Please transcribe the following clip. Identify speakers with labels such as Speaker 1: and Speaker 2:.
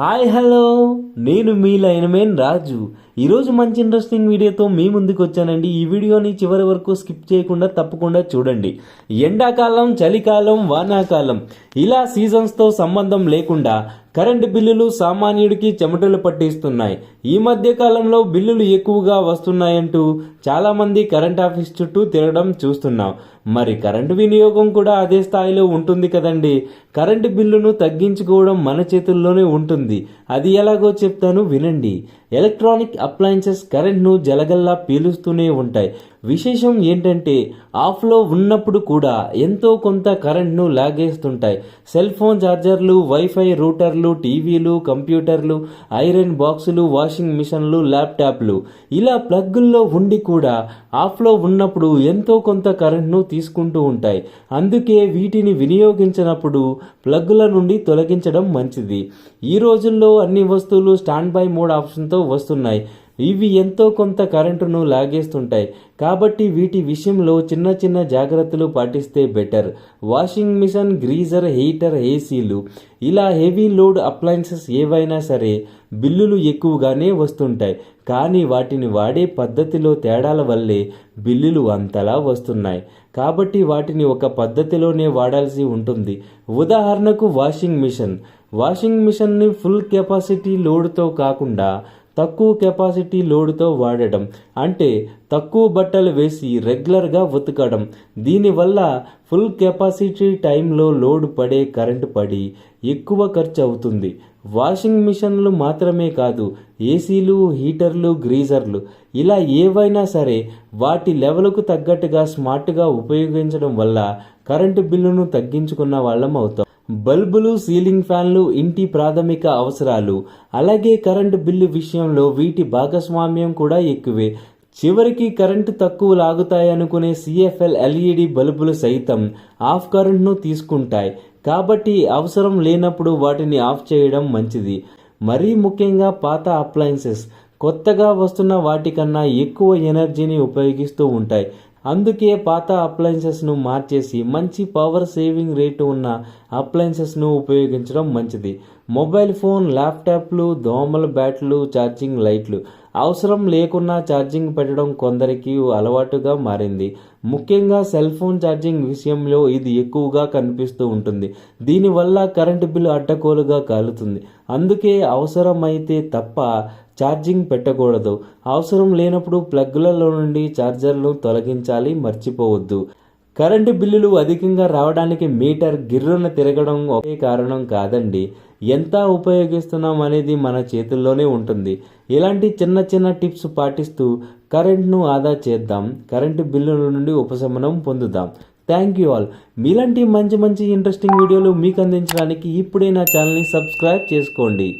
Speaker 1: Hi hello. నేను మీ లైన్మేన్ రాజు. ఈరోజు మంచి ఇంట్రెస్టింగ్ వీడియోతో మీ ముందుకు వచ్చానండి. ఈ వీడియోని చివరి వరకు స్కిప్ చేయకుండా తప్పకుండా చూడండి. ఎండాకాలం చలికాలం వానాకాలం. ఇలా సీజన్స్తో సంబంధం లేకుండా కరెంటు బిల్లులు సామాన్యుడికి చెమటలు పట్టిస్తున్నాయి. ఈ మధ్య కాలంలో బిల్లులు ఎక్కువగా వస్తున్నాయంటూ చాలామంది కరెంట్ ఆఫీస్ చుట్టూ తిరగడం చూస్తున్నాం. మరి కరెంటు వినియోగం కూడా అదే స్థాయిలో ఉంటుంది కదండి. కరెంటు బిల్లును తగ్గించుకోవడం మన చేతుల్లోనే ఉంటుంది. అది ఎలాగో చెప్తాను వినండి. ఎలక్ట్రానిక్ అప్లయన్సెస్ కరెంట్ను జలగల్లా పీలుస్తూనే ఉంటాయి. విశేషం ఏంటంటే ఆఫ్లో ఉన్నప్పుడు కూడా ఎంతో కొంత కరెంట్ను లాగేస్తుంటాయి. సెల్ ఫోన్ ఛార్జర్లు వైఫై రూటర్లు టీవీలు కంప్యూటర్లు ఐరన్ బాక్సులు వాషింగ్ మిషన్లు ల్యాప్టాప్లు. ఇలా ప్లగ్గుల్లో ఉండి కూడా ఆఫ్లో ఉన్నప్పుడు ఎంతో కొంత కరెంట్ను తీసుకుంటూ ఉంటాయి. అందుకే వీటిని వినియోగించినప్పుడు ప్లగ్గుల నుండి తొలగించడం మంచిది. ఈ రోజుల్లో అన్ని వస్తువులు స్టాండ్ బై మోడ్ ఆప్షన్తో వస్తున్నాయి. ఇవి ఎంతో కొంత కరెంటును లాగేస్తుంటాయి. కాబట్టి వీటి విషయంలో చిన్న చిన్న జాగ్రత్తలు పాటిస్తే better. Washing machine geyser heater ఏసీలు. ఇలా హెవీ లోడ్ అప్లయన్సెస్ ఏవైనా సరే బిల్లులు ఎక్కువగానే వస్తుంటాయి. కానీ వాటిని వాడే పద్ధతిలో తేడాల వల్లే బిల్లులు అంతలా వస్తున్నాయి. కాబట్టి వాటిని ఒక పద్ధతిలోనే వాడాల్సి ఉంటుంది. ఉదాహరణకు వాషింగ్ మిషన్. వాషింగ్ మిషన్ని ఫుల్ కెపాసిటీ లోడ్తో కాకుండా తక్కువ కెపాసిటీ లోడుతో వాడటం అంటే తక్కువ బట్టలు వేసి రెగ్యులర్గా ఉతకడం. దీనివల్ల ఫుల్ కెపాసిటీ టైంలో లోడ్ పడే కరెంటు పడి ఎక్కువ ఖర్చు అవుతుంది వాషింగ్ మిషన్లు మాత్రమే కాదు ఏసీలు హీటర్లు గ్రీజర్లు ఇలా ఏవైనా సరే వాటి లెవెల్కు తగ్గట్టుగా స్మార్ట్గా ఉపయోగించడం వల్ల కరెంటు బిల్లును తగ్గించుకున్న వాళ్ళం అవుతాం. బల్బులు సీలింగ్ ఫ్యాన్లు ఇంటి ప్రాథమిక అవసరాలు అలాగే కరెంటు బిల్లు విషయంలో వీటి భాగస్వామ్యం కూడా ఎక్కువే. చివరికి కరెంటు తక్కువ లాగుతాయనుకునే సిఎఫ్ఎల్ ఎల్ఈడి బల్బులు సైతం ఆఫ్ కరెంట్ను తీసుకుంటాయి. కాబట్టి అవసరం లేనప్పుడు వాటిని ఆఫ్ చేయడం మంచిది. మరీ ముఖ్యంగా పాత అప్లయన్సెస్. కొత్తగా వస్తున్న వాటికన్నా ఎక్కువ ఎనర్జీని ఉపయోగిస్తూ ఉంటాయి. అందుకే పాత అప్లయన్సెస్ను మార్చేసి మంచి పవర్ సేవింగ్ రేటు ఉన్న అప్లయన్సెస్ను ఉపయోగించడం మంచిది. మొబైల్ ఫోన్ ల్యాప్టాప్లు దోమల బ్యాట్లు ఛార్జింగ్ లైట్లు. అవసరం లేకున్నా ఛార్జింగ్ పెట్టడం కొందరికి అలవాటుగా మారింది. ముఖ్యంగా సెల్ ఫోన్ ఛార్జింగ్ విషయంలో ఇది ఎక్కువగా కనిపిస్తూ ఉంటుంది. దీనివల్ల కరెంటు బిల్లు అడ్డకోలుగా కాలుతుంది. అందుకే అవసరమైతే తప్ప ఛార్జింగ్ పెట్టకూడదు. అవసరం లేనప్పుడు ప్లగ్లలో నుండి ఛార్జర్లు తొలగించాలి మర్చిపోవద్దు. కరెంటు బిల్లులు అధికంగా రావడానికి మీటర్ గిర్రున తిరగడం ఒకే కారణం కాదండి. ఎంత ఉపయోగిస్తున్నాం అనేది మన చేతుల్లోనే ఉంటుంది. ఇలాంటి చిన్న చిన్న టిప్స్ పాటిస్తూ కరెంట్ను ఆదా చేద్దాం. కరెంటు బిల్లుల నుండి ఉపశమనం పొందుదాం. Thank you all. మీలాంటి మంచి మంచి ఇంట్రెస్టింగ్ వీడియోలు మీకు అందించడానికి ఇప్పుడే నా ఛానల్ని సబ్స్క్రైబ్ చేసుకోండి.